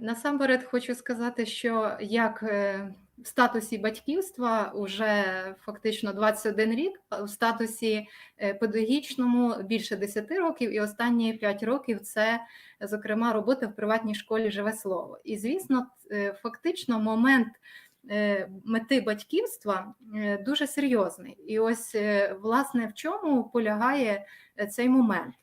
Насамперед хочу сказати, що як е, в статусі батьківства уже фактично 21 рік, а в статусі е, педагогічному більше 10 років, і останні 5 років це, зокрема, робота в приватній школі Живе слово. І звісно, е, фактично момент. Мети батьківства дуже серйозний, і ось власне в чому полягає цей момент.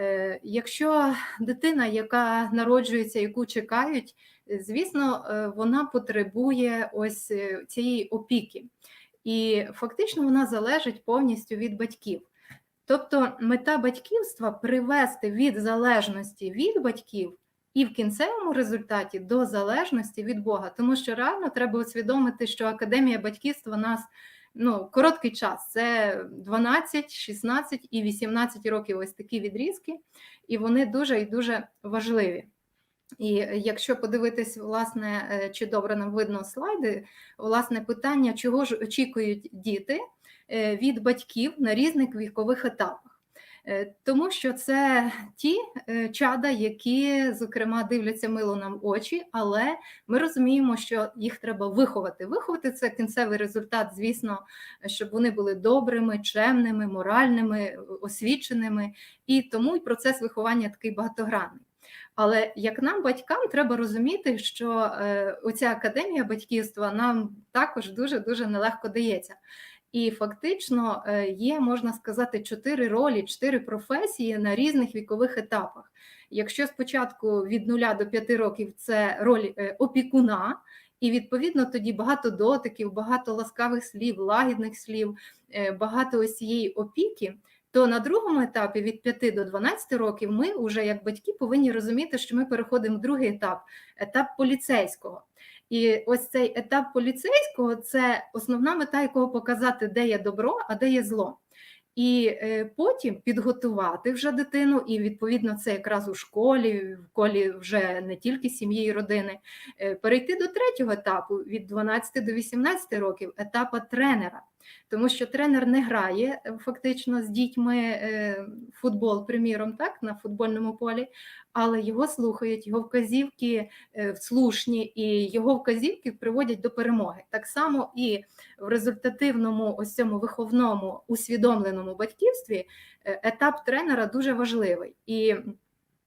Е, Якщо дитина, яка народжується, яку чекають, е, звісно, е, вона потребує ось цієї опіки, і фактично вона залежить повністю від батьків. Тобто, мета батьківства привести від залежності від батьків і в кінцевому результаті до залежності від Бога, тому що реально треба усвідомити, що академія батьківства нас ну, короткий час це 12, 16 і 18 років ось такі відрізки, і вони дуже і дуже важливі. І якщо подивитись, власне, е, чи добре нам видно слайди, власне, питання, чого ж очікують діти е, від батьків на різних вікових етапах. Е, Тому що це ті е, чада, які, зокрема, дивляться мило нам очі, але ми розуміємо, що їх треба виховати. Виховати це кінцевий результат, звісно, щоб вони були добрими, чемними, моральними, освіченими, і тому і процес виховання такий багатогранний. Але як нам, батькам, треба розуміти, що е, оця академія батьківства нам також дуже дуже нелегко дається. І фактично е, є, можна сказати, чотири ролі, чотири професії на різних вікових етапах. Якщо спочатку від нуля до п'яти років це роль е, опікуна, і відповідно тоді багато дотиків, багато ласкавих слів, лагідних слів, е, багато ось цієї опіки. То на другому етапі від 5 до 12 років ми вже як батьки повинні розуміти, що ми переходимо в другий етап етап поліцейського. І ось цей етап поліцейського це основна мета, якого показати, де є добро, а де є зло. І е, потім підготувати вже дитину, і відповідно це якраз у школі, в колі вже не тільки сім'ї і родини, е, перейти до третього етапу від 12 до 18 років, етапа тренера. Тому що тренер не грає е, фактично з дітьми е, футбол, приміром, так, на футбольному полі, але його слухають, його вказівки е, слушні, і його вказівки приводять до перемоги. Так само і в результативному, ось цьому виховному усвідомленому батьківстві етап тренера дуже важливий. І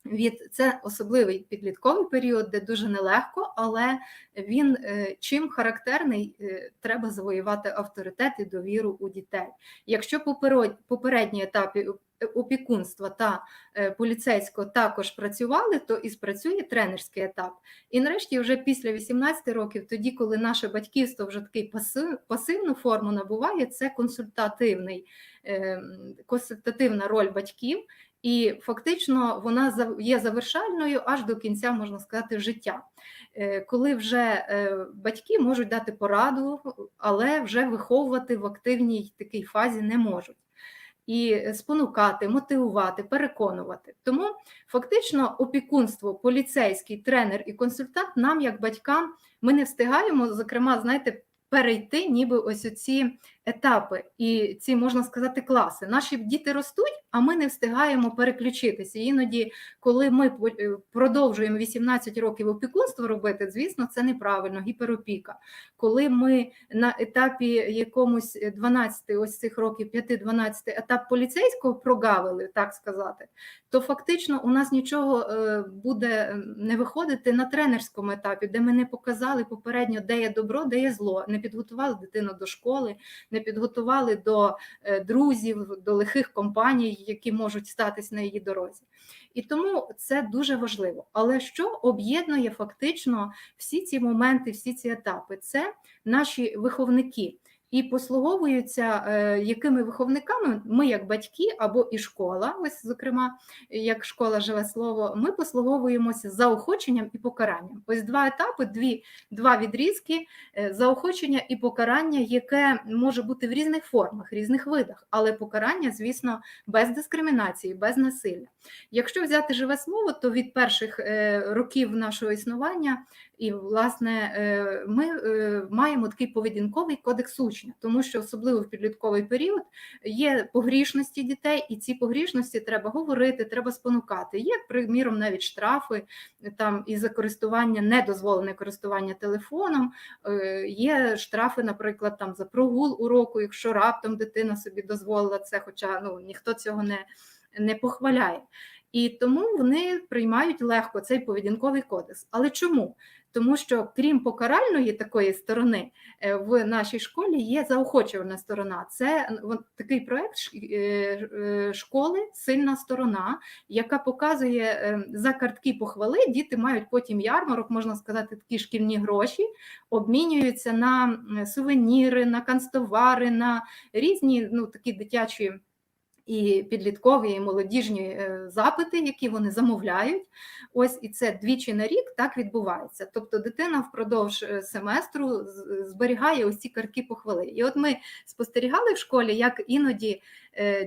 від це особливий підлітковий період, де дуже нелегко, але він е, чим характерний, е, треба завоювати авторитет і довіру у дітей. Якщо поперед- попередні етапи опікунства та е, поліцейського також працювали, то і спрацює тренерський етап. І нарешті, вже після 18 років, тоді, коли наше батьківство вже такий пасив, пасивну форму набуває, це консультативний, е, консультативна роль батьків. І фактично вона є завершальною аж до кінця, можна сказати, життя, Е, коли вже е, батьки можуть дати пораду, але вже виховувати в активній такій фазі не можуть. І спонукати, мотивувати, переконувати. Тому фактично опікунство, поліцейський тренер і консультант нам, як батькам, ми не встигаємо, зокрема, знаєте, перейти ніби ось оці етапи і ці, можна сказати, класи. Наші діти ростуть, а ми не встигаємо переключитися. Іноді, коли ми е, продовжуємо 18 років опікунство робити, звісно, це неправильно, гіперопіка. Коли ми на етапі якомусь 12 ось цих років, 5-12 етап поліцейського прогавили, так сказати, то фактично у нас нічого е, буде не виходити на тренерському етапі, де ми не показали попередньо, де є добро, де є зло, не підготували дитину до школи, не підготували до е, друзів, до лихих компаній, які можуть статись на її дорозі. І тому це дуже важливо. Але що об'єднує фактично всі ці моменти, всі ці етапи? Це наші виховники. І послуговуються е, якими виховниками ми, як батьки або і школа, ось зокрема, як школа живе слово, ми послуговуємося заохоченням і покаранням. Ось два етапи, дві, два відрізки е, заохочення і покарання, яке може бути в різних формах, різних видах, але покарання, звісно, без дискримінації, без насилля. Якщо взяти живе слово, то від перших е, років нашого існування і власне е, ми е, маємо такий поведінковий кодекс учня, тому що особливо в підлітковий період є погрішності дітей, і ці погрішності треба говорити, треба спонукати. Є, приміром, навіть штрафи там і за користування, недозволене користування телефоном. е, Є штрафи, наприклад, там за прогул уроку, якщо раптом дитина собі дозволила це, хоча ну ніхто цього не, не похваляє. І тому вони приймають легко цей поведінковий кодекс. Але чому? Тому що крім покаральної такої сторони, е, в нашій школі є заохочувальна сторона. Це такий проект е, е, школи Сильна сторона, яка показує за картки похвали. Діти мають потім ярмарок, можна сказати, такі шкільні гроші, обмінюються на сувеніри, на канцтовари, на різні ну, такі дитячі. І підліткові, і молодіжні е, запити, які вони замовляють. Ось і це двічі на рік так відбувається. Тобто дитина впродовж е, семестру зберігає ось ці картки похвали. І от ми спостерігали в школі, як іноді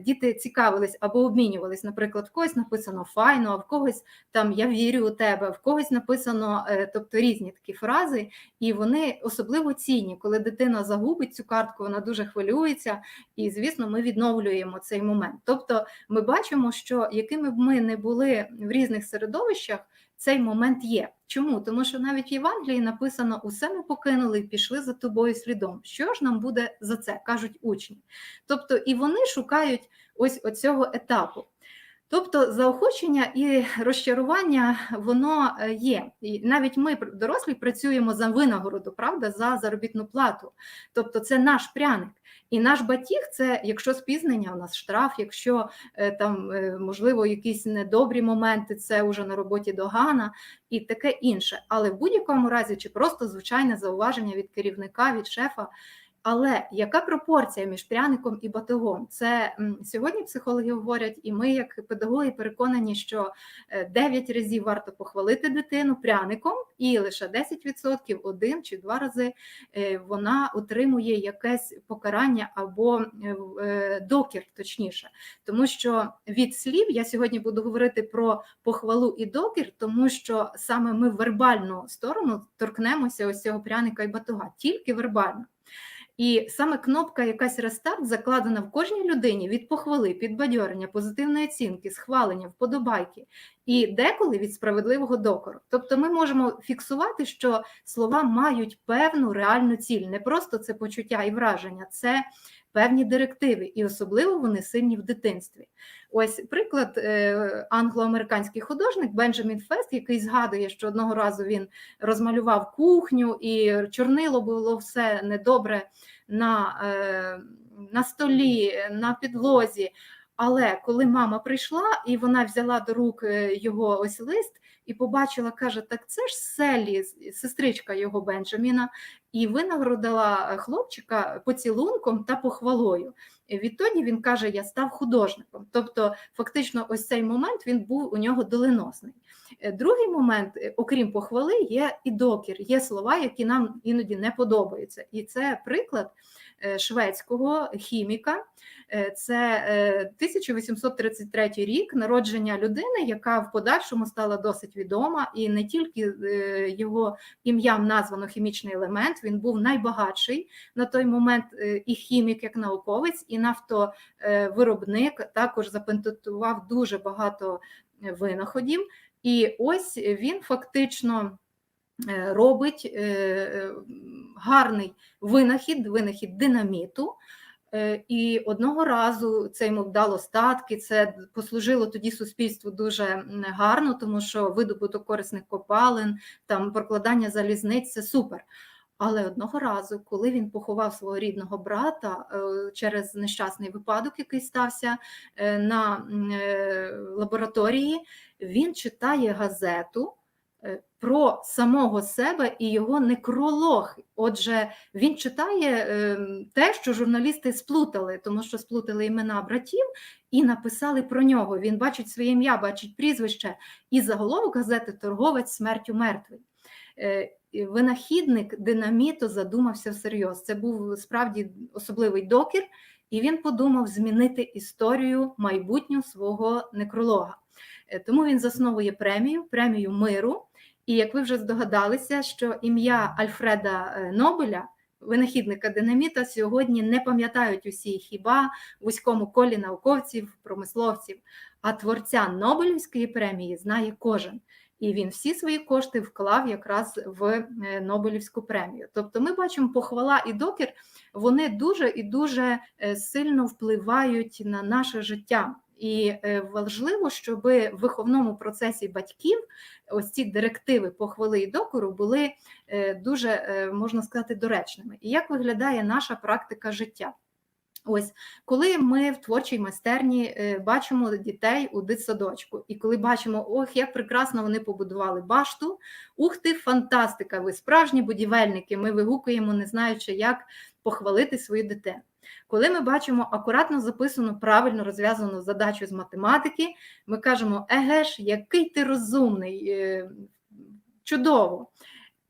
діти цікавились або обмінювались. Наприклад, в когось написано файно, а в когось там я вірю у тебе, в когось написано, е, тобто різні такі фрази, і вони особливо цінні, коли дитина загубить цю картку, вона дуже хвилюється, і звісно, ми відновлюємо цей момент. Тобто, ми бачимо, що якими б ми не були в різних середовищах, цей момент є. Чому? Тому що навіть в Євангелії написано: усе ми покинули і пішли за тобою слідом. Що ж нам буде за це? кажуть учні. Тобто, і вони шукають ось оцього етапу. Тобто заохочення і розчарування воно е, є. І навіть ми, дорослі, працюємо за винагороду, правда, за заробітну плату. Тобто це наш пряник. І наш батіг це, якщо спізнення, у нас штраф, якщо е, там е, можливо якісь недобрі моменти, це вже на роботі догана і таке інше. Але в будь-якому разі, чи просто звичайне зауваження від керівника, від шефа. Але яка пропорція між пряником і батогом? Це сьогодні психологи говорять, і ми, як педагоги, переконані, що 9 разів варто похвалити дитину пряником, і лише 10% один чи два рази е, вона отримує якесь покарання або е, е, докір, точніше. Тому що від слів я сьогодні буду говорити про похвалу і докір, тому що саме ми в вербальну сторону торкнемося ось цього пряника і батога, тільки вербально. І саме кнопка якась рестарт закладена в кожній людині від похвали, підбадьорення, позитивної оцінки, схвалення, вподобайки, і деколи від справедливого докору. Тобто ми можемо фіксувати, що слова мають певну реальну ціль, не просто це почуття і враження, це певні директиви, і особливо вони сильні в дитинстві. Ось приклад е, англо-американський художник Бенджамін Фест, який згадує, що одного разу він розмалював кухню, і чорнило було все недобре на, е, на столі, на підлозі. Але коли мама прийшла і вона взяла до рук е, його ось лист і побачила, каже: так це ж Селі, сестричка його Бенджаміна, і винагородила е, хлопчика поцілунком та похвалою. І Відтоді він каже: Я став художником. Тобто, фактично, ось цей момент він був у нього доленосний. Е, Другий момент, е, окрім похвали, є і докір, є слова, які нам іноді не подобаються. І це приклад шведського хіміка. Е, Це е, 1833 рік народження людини, яка в подальшому стала досить відома, і не тільки е, його ім'ям названо хімічний елемент, він був найбагатший на той момент е, і хімік, як науковець, і нафтовиробник, також запатентував дуже багато е, винаходів. І ось він фактично е, робить е, е, гарний винахід, винахід динаміту. Е, І одного разу це йому вдало статки. Це послужило тоді суспільству дуже гарно, тому що видобуток корисних копалин, там прокладання залізниць це супер. Але одного разу, коли він поховав свого рідного брата е, через нещасний випадок, який стався е, на е, лабораторії, він читає газету е, про самого себе і його некролог. Отже, він читає е, те, що журналісти сплутали, тому що сплутали імена братів і написали про нього. Він бачить своє ім'я, бачить прізвище, і заголовок газети Торговець смертю мертвий. Е, Винахідник динаміту задумався всерйоз. Це був справді особливий докір, і він подумав змінити історію майбутню свого некролога. Е, Тому він засновує премію, премію миру. І як ви вже здогадалися, що ім'я Альфреда е, Нобеля винахідника динаміта сьогодні не пам'ятають усі хіба в вузькому колі науковців, промисловців, а творця Нобелівської премії знає кожен. І він всі свої кошти вклав якраз в е, Нобелівську премію. Тобто, ми бачимо, похвала і докір вони дуже і дуже е, сильно впливають на наше життя. І е, важливо, щоб в виховному процесі батьків ось ці директиви похвали і докору були е, дуже, е, можна сказати, доречними. І як виглядає наша практика життя? Ось, коли ми в творчій майстерні бачимо дітей у дитсадочку, і коли бачимо, ох, як прекрасно вони побудували башту, ух ти, фантастика! Ви справжні будівельники, ми вигукуємо, не знаючи, як похвалити свою дитину. Коли ми бачимо акуратно записану правильно розв'язану задачу з математики, ми кажемо, еге ж, який ти розумний, е, чудово.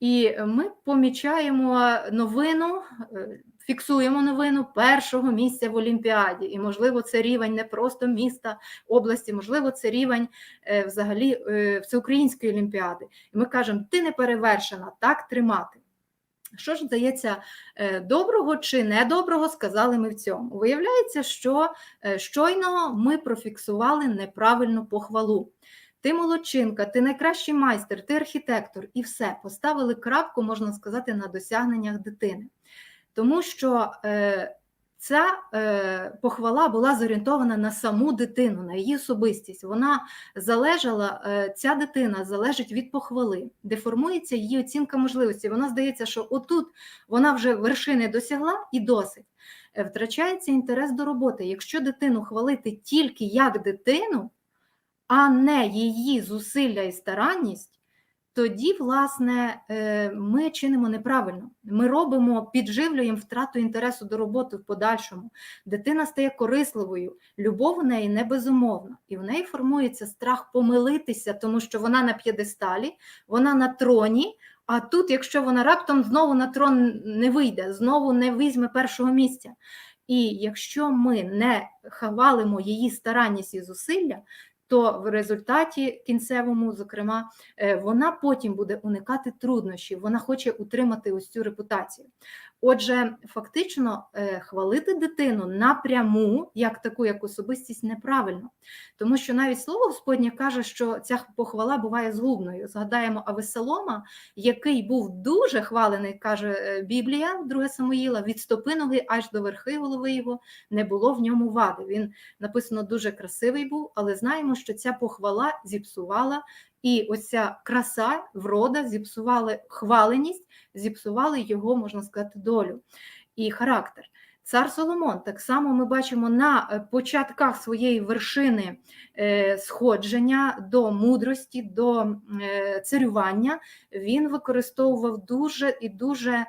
І ми помічаємо новину, е, фіксуємо новину першого місця в Олімпіаді. І, можливо, це рівень не просто міста, області, можливо, це рівень е, взагалі всеукраїнської олімпіади. І ми кажемо, ти не перевершена, так тримати. Що ж здається, доброго чи недоброго сказали ми в цьому? Виявляється, що щойно ми профіксували неправильну похвалу. Ти молодчинка, ти найкращий майстер, ти архітектор, і все, поставили крапку, можна сказати, на досягненнях дитини. Тому що е, ця е, похвала була зорієнтована на саму дитину, на її особистість. Вона залежала, е, ця дитина залежить від похвали, де формується її оцінка можливості. Вона здається, що отут вона вже вершини досягла і досить. Е, втрачається інтерес до роботи. Якщо дитину хвалити тільки як дитину, а не її зусилля і старанність, тоді, власне, е, ми чинимо неправильно. Ми робимо, підживлюємо втрату інтересу до роботи в подальшому. Дитина стає корисливою, любов у неї не безумовна, і в неї формується страх помилитися, тому що вона на п'єдесталі, вона на троні. А тут, якщо вона раптом знову на трон не вийде, знову не візьме першого місця. І якщо ми не хвалимо її старанність і зусилля, то в результаті кінцевому, зокрема, е, вона потім буде уникати труднощів, вона хоче утримати ось цю репутацію. Отже, фактично е, хвалити дитину напряму, як таку, як особистість, неправильно, тому що навіть слово Господнє каже, що ця похвала буває згубною. Згадаємо Авесолома, який був дуже хвалений, каже е, Біблія, 2 Самуїла, від стопи ноги аж до верхи голови його не було в ньому вади. Він написано дуже красивий був, але знаємо, що ця похвала зіпсувала і оця краса, врода зіпсували хваленість, зіпсували його, можна сказати, долю і характер. Цар Соломон, так само ми бачимо на е, початках своєї вершини е, сходження до мудрості, до е, царювання, він використовував дуже і дуже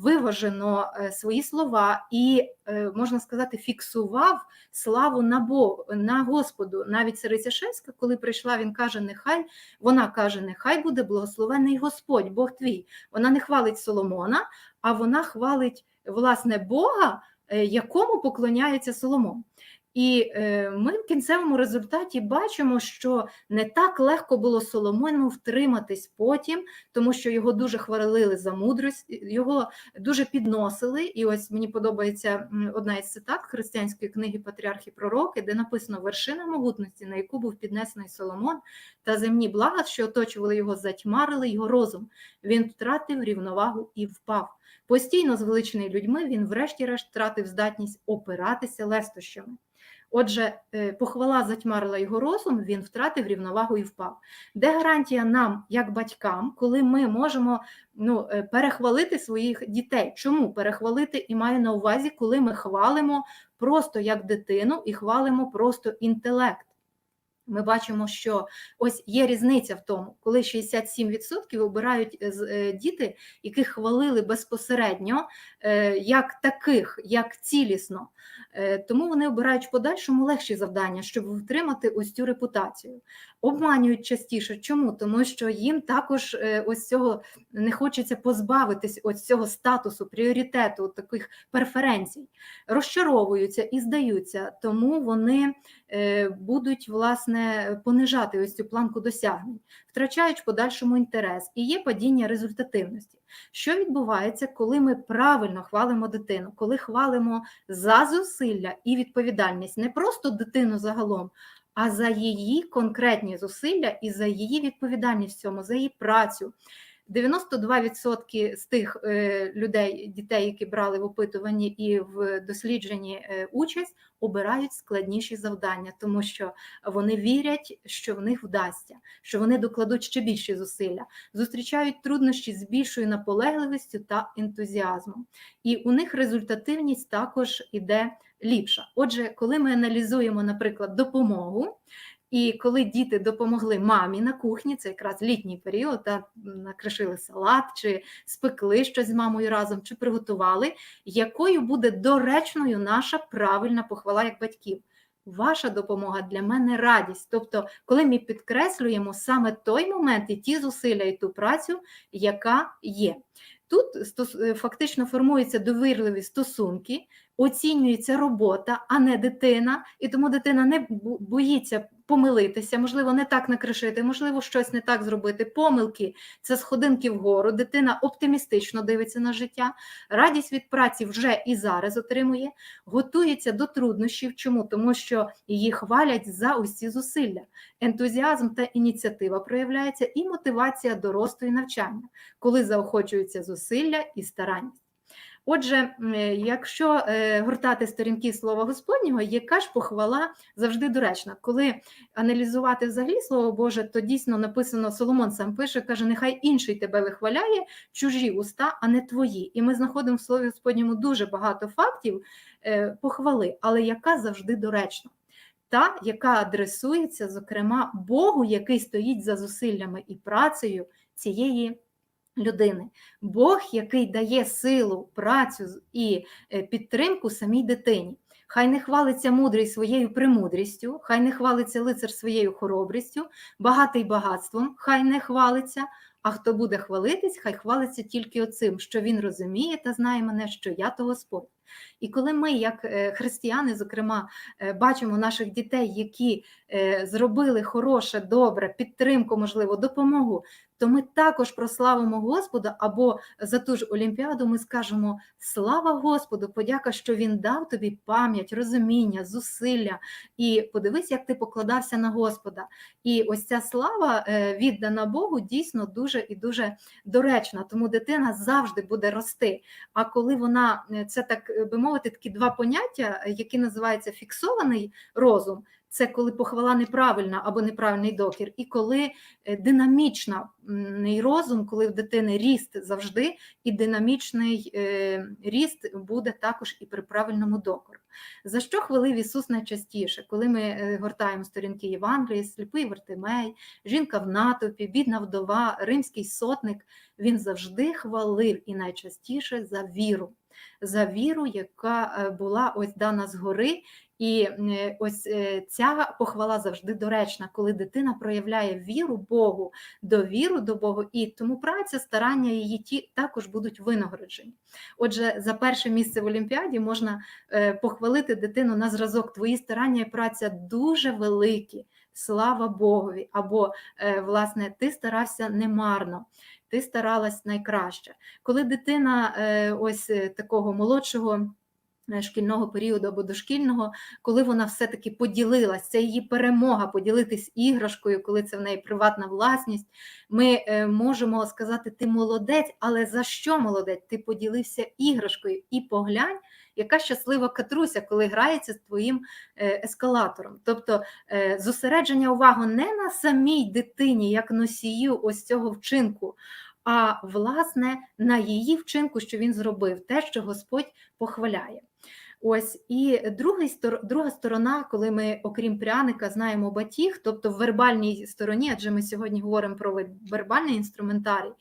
виважено свої слова і, можна сказати, фіксував славу на Бог, на Господу. Навіть Цариця Шевська, коли прийшла, він каже, нехай вона каже, нехай буде благословений Господь, Бог твій. Вона не хвалить Соломона, а вона хвалить власне Бога, е, якому поклоняється Соломон. І е, ми в кінцевому результаті бачимо, що не так легко було Соломону втриматись потім, тому що його дуже хвалили за мудрость, його дуже підносили. І ось мені подобається одна із цитат християнської книги Патріархи Пророки, де написано вершина могутності, на яку був піднесений Соломон, та земні блага, що оточували його, затьмарили його розум. Він втратив рівновагу і впав. Постійно звеличений людьми, він, врешті-решт, втратив здатність опиратися лестощами. Отже, е, похвала затьмарила його розум, він втратив рівновагу і впав. Де гарантія нам, як батькам, коли ми можемо ну, е, перехвалити своїх дітей? Чому перехвалити і маю на увазі, коли ми хвалимо просто як дитину і хвалимо просто інтелект? Ми бачимо, що ось є різниця в тому, коли 67% обирають е, діти, яких хвалили безпосередньо, як таких, як цілісно. Е, тому вони обирають в подальшому легші завдання, щоб втримати ось цю репутацію. Обманюють частіше. Чому? Тому що їм також е, ось цього не хочеться позбавитись ось цього статусу, пріоритету, таких преференцій, розчаровуються і здаються, тому вони е, будуть власне понижати ось цю планку досягнень, втрачають в подальшому інтерес і є падіння результативності. Що відбувається, коли ми правильно хвалимо дитину, коли хвалимо за зусилля і відповідальність не просто дитину загалом, а за її конкретні зусилля і за її відповідальність в цьому, за її працю. 92% з тих е, людей, дітей, які брали в опитуванні і в дослідженні е, участь, обирають складніші завдання, тому що вони вірять, що в них вдасться, що вони докладуть ще більші зусилля, зустрічають труднощі з більшою наполегливістю та ентузіазмом. І у них результативність також іде ліпша. Отже, коли ми аналізуємо, наприклад, допомогу. І коли діти допомогли мамі на кухні, це якраз літній період, та накришили салат, чи спекли щось з мамою разом, чи приготували, якою буде доречною наша правильна похвала як батьків. Ваша допомога для мене радість. Тобто, коли ми підкреслюємо саме той момент і ті зусилля, і ту працю, яка є. Тут фактично формуються довірливі стосунки, оцінюється робота, а не дитина, і тому дитина не боїться помилитися, можливо, не так накришити, можливо, щось не так зробити. Помилки це сходинки вгору. Дитина оптимістично дивиться на життя, радість від праці вже і зараз отримує, готується до труднощів. Чому? Тому що її хвалять за усі зусилля. Ентузіазм та ініціатива проявляється, і мотивація до росту і навчання, коли заохочуються зусилля і старанність. Отже, якщо е, гортати сторінки слова Господнього, яка ж похвала завжди доречна. Коли аналізувати взагалі слово Боже, то дійсно написано Соломон сам пише, каже: нехай інший тебе вихваляє, чужі уста, а не твої. І ми знаходимо в слові Господньому дуже багато фактів е, похвали, але яка завжди доречна. Та, яка адресується, зокрема, Богу, який стоїть за зусиллями і працею цієї людини. Бог, який дає силу, працю і е, підтримку самій дитині. Хай не хвалиться мудрий своєю премудрістю, хай не хвалиться лицар своєю хоробрістю, багатий багатством, хай не хвалиться. А хто буде хвалитись, хай хвалиться тільки оцим, що він розуміє та знає мене, що я то Господь. І коли ми, як е, християни, зокрема, е, бачимо наших дітей, які зробили хороше, добре, підтримку, можливо, допомогу, то ми також прославимо Господа або за ту ж Олімпіаду ми скажемо слава Господу, подяка, що Він дав тобі пам'ять, розуміння, зусилля. І подивись, як ти покладався на Господа. І ось ця слава е, віддана Богу дійсно дуже і дуже доречна, тому дитина завжди буде рости. А коли вона е, це так би мовити, такі два поняття, які називаються фіксований розум це коли похвала неправильна або неправильний докір, і коли е, динамічний розум, коли в дитини ріст завжди, і динамічний е, ріст буде також і при правильному докору. За що хвалив Ісус найчастіше, коли ми е, гортаємо сторінки Євангелії, сліпий Вертимей, жінка в натовпі, бідна вдова, римський сотник, він завжди хвалив і найчастіше за віру. За віру, яка була ось дана згори, і е, ось е, ця похвала завжди доречна, коли дитина проявляє віру Богу, довіру до Бога, і тому праця, старання її ті також будуть винагороджені. Отже, за перше місце в Олімпіаді можна е, похвалити дитину на зразок. Твої старання і праця дуже великі. Слава Богові! Або, власне, ти старався немарно, ти старалась найкраще. Коли дитина ось такого молодшого. Е, шкільного періоду або дошкільного, коли вона все-таки поділилась, це її перемога поділитись іграшкою, коли це в неї приватна власність. Ми е, можемо сказати, ти молодець, але за що молодець? Ти поділився іграшкою і поглянь, яка щаслива катруся, коли грається з твоїм е, ескалатором. Тобто зосередження уваги не на самій дитині, як носію ось цього вчинку а власне на її вчинку, що він зробив, те, що Господь похваляє. Ось і другий, друга сторона, коли ми, окрім пряника, знаємо батіг, тобто в вербальній стороні, адже ми сьогодні говоримо про вербальний інструментарій.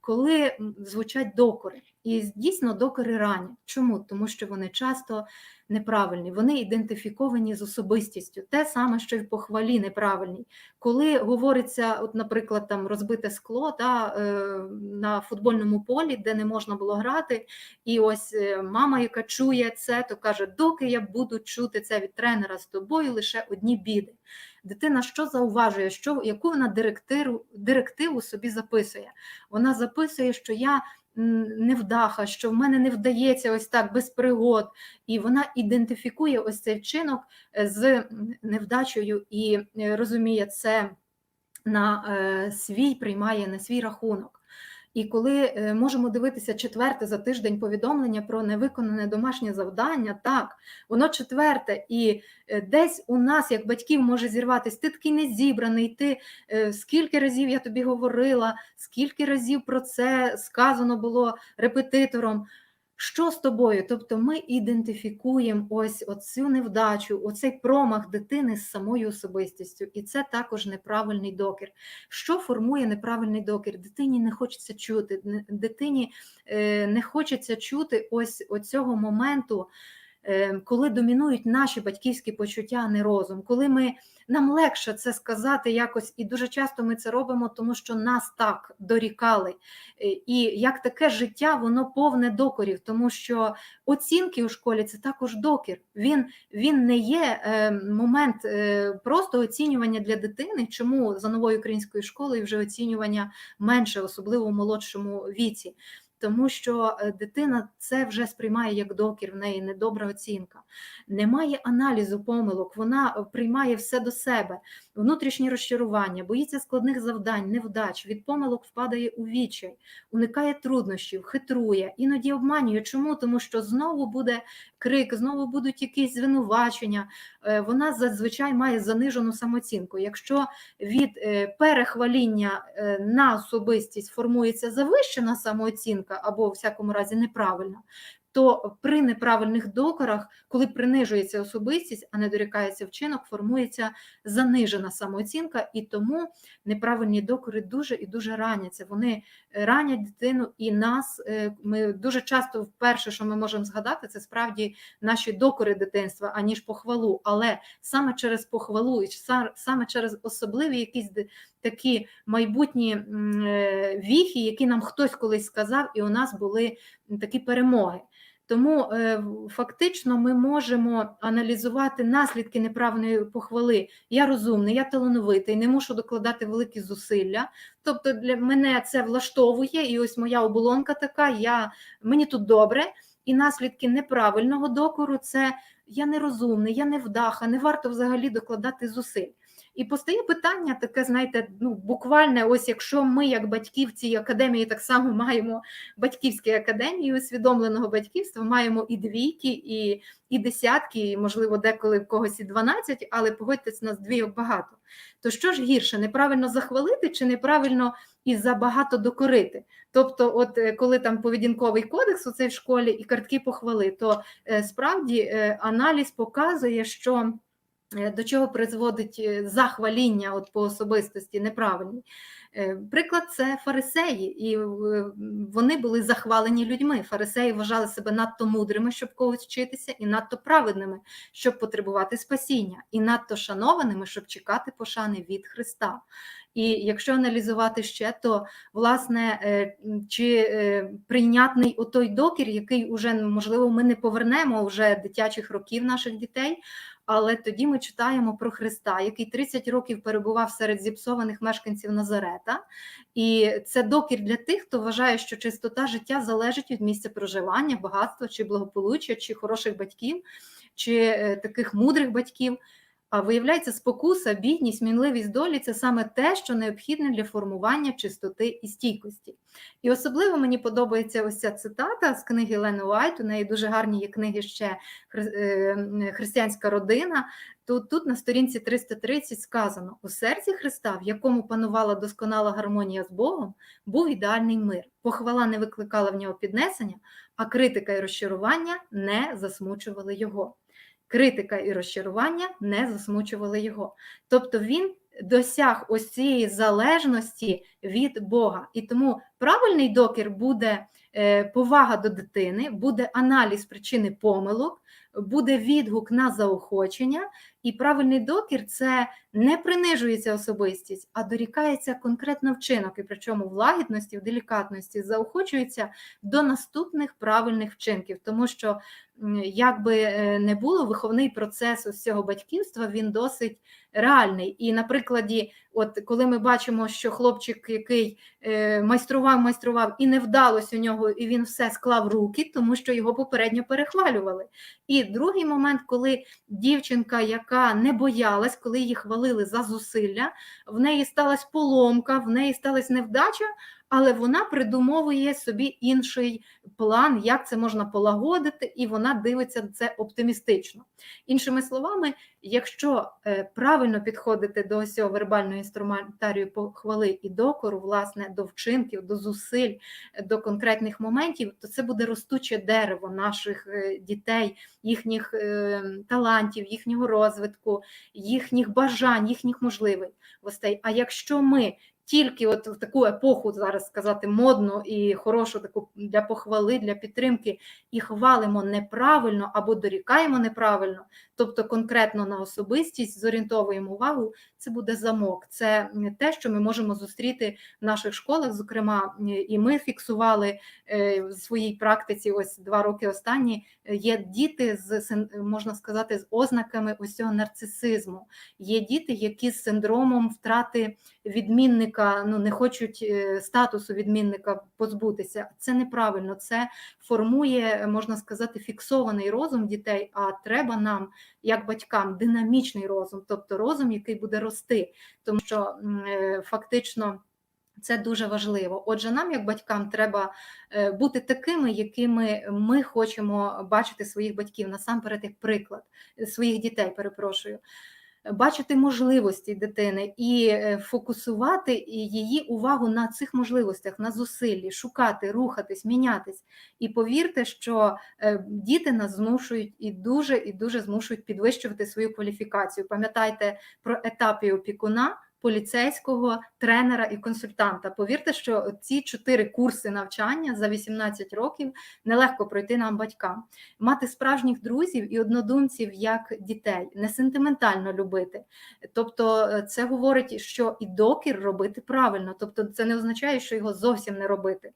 Коли звучать докори. І дійсно докори ранять. Чому? Тому що вони часто неправильні, вони ідентифіковані з особистістю. Те саме, що й похвалі неправильній. Коли говориться, от, наприклад, там розбите скло та, е, на футбольному полі, де не можна було грати, і ось е, мама, яка чує це, то каже: доки я буду чути це від тренера з тобою, лише одні біди. Дитина що зауважує, що, яку вона директиву, директиву собі записує? Вона записує, що я невдаха, що в мене не вдається ось так без пригод, і вона ідентифікує ось цей вчинок е, з невдачею і е, розуміє це на е, свій, приймає на свій рахунок. І коли е, можемо дивитися четверте за тиждень повідомлення про невиконане домашнє завдання, так, воно четверте, і е, десь у нас, як батьків, може зірватися, ти такий не зібраний, ти е, скільки разів я тобі говорила, скільки разів про це сказано було репетитором. Що з тобою? Тобто ми ідентифікуємо ось оцю невдачу, оцей промах дитини з самою особистістю, і це також неправильний докір. Що формує неправильний докір? Дитині не хочеться чути, дитині е, не хочеться чути ось оцього моменту, коли домінують наші батьківські почуття, а не розум, коли ми нам легше це сказати якось, і дуже часто ми це робимо, тому що нас так дорікали. Е, І як таке життя, воно повне докорів, тому що оцінки у школі це також докір. Він, він не є е, момент е, просто оцінювання для дитини. Чому за новою українською школою вже оцінювання менше, особливо в молодшому віці? Тому що е, дитина це вже сприймає як докір, в неї недобра оцінка. Немає аналізу помилок, вона е, приймає все до себе, внутрішні розчарування, боїться складних завдань, невдач, від помилок впадає у відчай, уникає труднощів, хитрує, іноді обманює. Чому? Тому що знову буде крик, знову будуть якісь звинувачення. Е, Вона зазвичай має занижену самооцінку. Якщо від е, перехваління е, на особистість формується завищена самооцінка або в всякому разі неправильна, то при неправильних докорах, коли принижується особистість, а не дорікається вчинок, формується занижена самооцінка, і тому неправильні докори дуже і дуже раняться. Вони е, ранять дитину і нас. Е, Ми дуже часто вперше, що ми можемо згадати, це справді наші докори дитинства, аніж похвалу. Але саме через похвалу і са- саме через особливі якісь такі майбутні е, віхи, які нам хтось колись сказав, і у нас були такі перемоги. Тому е, фактично ми можемо аналізувати наслідки неправильної похвали. Я розумний, я талановитий, не мушу докладати великі зусилля. Тобто для мене це влаштовує, і ось моя оболонка така, я, мені тут добре. І наслідки неправильного докору це я нерозумний, я невдаха, не варто взагалі докладати зусиль. І постає питання таке, знаєте, ну буквально, ось якщо ми, як батьки в цій академії, так само маємо батьківські академії усвідомленого батьківства, маємо і двійки, і, і десятки, і, можливо, деколи в когось і 12, але погодьтесь, нас двійок багато. То що ж гірше, неправильно захвалити чи неправильно і забагато докорити? Тобто, от е, коли там поведінковий кодекс у цій школі і картки похвали, то е, справді е, аналіз показує, що до чого призводить е, захваління от по особистості неправильній. Е, Приклад це фарисеї, і е, вони були захвалені людьми. Фарисеї вважали себе надто мудрими, щоб когось вчитися, і надто праведними, щоб потребувати спасіння, і надто шанованими, щоб чекати пошани від Христа. І якщо аналізувати ще, то власне е, чи е, прийнятний отой докір, який уже можливо ми не повернемо вже дитячих років наших дітей. Але тоді ми читаємо про Христа, який 30 років перебував серед зіпсованих мешканців Назарета, і це докір для тих, хто вважає, що чистота життя залежить від місця проживання, багатства чи благополуччя, чи хороших батьків, чи е, таких мудрих батьків. А виявляється, спокуса, бідність, мінливість долі це саме те, що необхідне для формування чистоти і стійкості. І особливо мені подобається ось ця цитата з книги Лени Уайт. У неї дуже гарні є книги ще е, Християнська родина. Тут, тут на сторінці 330 сказано: у серці Христа, в якому панувала досконала гармонія з Богом, був ідеальний мир. Похвала не викликала в нього піднесення, а критика і розчарування не засмучували його. Критика і розчарування не засмучували його. Тобто він досяг ось цієї залежності від Бога. І тому правильний докір буде е, повага до дитини, буде аналіз причини помилок, буде відгук на заохочення, і правильний докір це не принижується особистість, а дорікається конкретно вчинок, і причому в лагідності, в делікатності заохочується до наступних правильних вчинків, тому що як би е, не було, виховний процес ось цього батьківства він досить реальний. І на прикладі, от коли ми бачимо, що хлопчик, який е, майстрував, майстрував і не вдалось у нього, і він все склав руки, тому що його попередньо перехвалювали. І другий момент, коли дівчинка, яка не боялась, коли її хвалили за зусилля, в неї сталася поломка, в неї сталася невдача, але вона придумовує собі інший план, як це можна полагодити, і вона дивиться це оптимістично. Іншими словами, якщо е, правильно підходити до цього вербального інструментарію похвали і докору, власне, до вчинків, до зусиль, до конкретних моментів, то це буде ростуче дерево наших е, дітей, їхніх е, талантів, їхнього розвитку, їхніх бажань, їхніх можливостей. А якщо ми тільки от в таку епоху зараз сказати модну і хорошу таку для похвали, для підтримки, і хвалимо неправильно або дорікаємо неправильно, тобто конкретно на особистість зорієнтовуємо увагу, це буде замок. Це те, що ми можемо зустріти в наших школах. Зокрема, і ми фіксували е, в своїй практиці, ось два роки останні. е, Є діти з можна сказати з ознаками ось цього нарцисизму. Є діти, які з синдромом втрати відмінника, ну не хочуть е, статусу відмінника позбутися. Це неправильно. Це формує, можна сказати, фіксований розум дітей. А треба нам, як батькам, динамічний розум, тобто розум, який буде рости, тому що е, фактично. Це дуже важливо. Отже, нам, як батькам, треба е, бути такими, якими ми хочемо бачити своїх батьків, насамперед, як приклад е, своїх дітей, перепрошую бачити можливості дитини і е, фокусувати її увагу на цих можливостях, на зусиллі, шукати, рухатись, мінятись. І повірте, що е, діти нас змушують і дуже і дуже змушують підвищувати свою кваліфікацію. Пам'ятайте про етапи опікуна. Поліцейського тренера і консультанта. Повірте, що ці чотири курси навчання за 18 років нелегко пройти нам батькам. Мати справжніх друзів і однодумців як дітей, не сентиментально любити. Тобто, е, це говорить, що і докір робити правильно. Тобто, це не означає, що його зовсім не робити.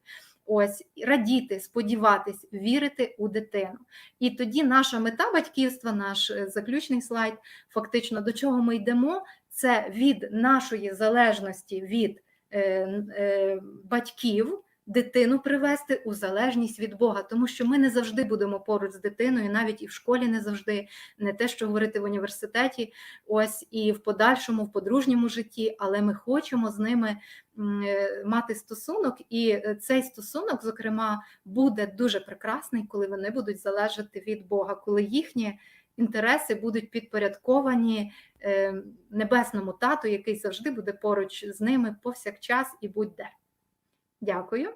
Ось радіти, сподіватись, вірити у дитину. І тоді наша мета батьківства, наш е, заключний слайд, фактично до чого ми йдемо, це від нашої залежності від е, е, батьків. Дитину привести у залежність від Бога, тому що ми не завжди будемо поруч з дитиною, навіть і в школі не завжди, не те, що говорити в університеті, ось і в подальшому, в подружньому житті, але ми хочемо з ними е, мати стосунок, і цей стосунок, зокрема, буде дуже прекрасний, коли вони будуть залежати від Бога, коли їхні інтереси будуть підпорядковані е, небесному тату, який завжди буде поруч з ними повсякчас і будь-де. Дякую.